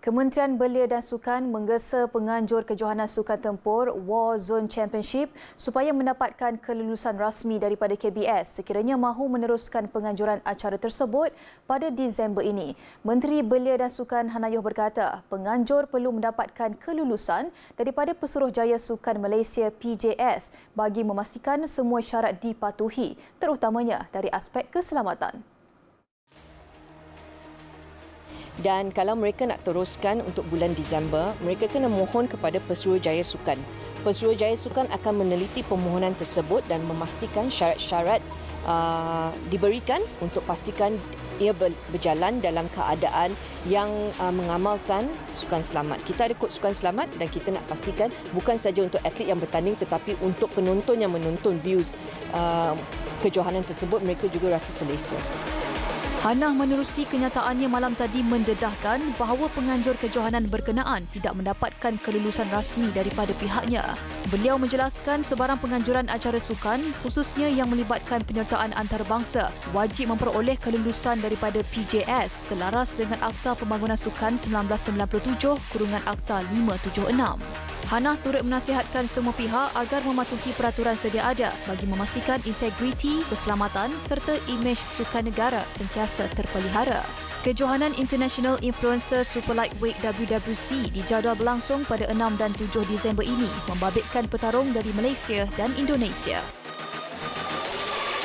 Kementerian Belia dan Sukan menggesa penganjur kejohanan sukan tempur War Zone Championship supaya mendapatkan kelulusan rasmi daripada KBS sekiranya mahu meneruskan penganjuran acara tersebut pada Disember ini. Menteri Belia dan Sukan Hanayuh berkata, penganjur perlu mendapatkan kelulusan daripada Pesuruhjaya Sukan Malaysia PJS bagi memastikan semua syarat dipatuhi, terutamanya dari aspek keselamatan. Dan kalau mereka nak teruskan untuk bulan Disember, mereka kena mohon kepada Pesuruhjaya Sukan. Pesuruhjaya Sukan akan meneliti permohonan tersebut dan memastikan syarat-syarat uh, diberikan untuk pastikan ia berjalan dalam keadaan yang uh, mengamalkan sukan selamat. Kita ada kod sukan selamat dan kita nak pastikan bukan saja untuk atlet yang bertanding tetapi untuk penonton yang menonton views uh, kejohanan tersebut mereka juga rasa selesa. Hanah menerusi kenyataannya malam tadi mendedahkan bahawa penganjur kejohanan berkenaan tidak mendapatkan kelulusan rasmi daripada pihaknya. Beliau menjelaskan sebarang penganjuran acara sukan khususnya yang melibatkan penyertaan antarabangsa wajib memperoleh kelulusan daripada PJS selaras dengan Akta Pembangunan Sukan 1997 kurungan Akta 576. Hana turut menasihatkan semua pihak agar mematuhi peraturan sedia ada bagi memastikan integriti, keselamatan serta imej sukan negara sentiasa terpelihara. Kejohanan International Influencer Super Lightweight WWC dijadual berlangsung pada 6 dan 7 Disember ini membabitkan petarung dari Malaysia dan Indonesia.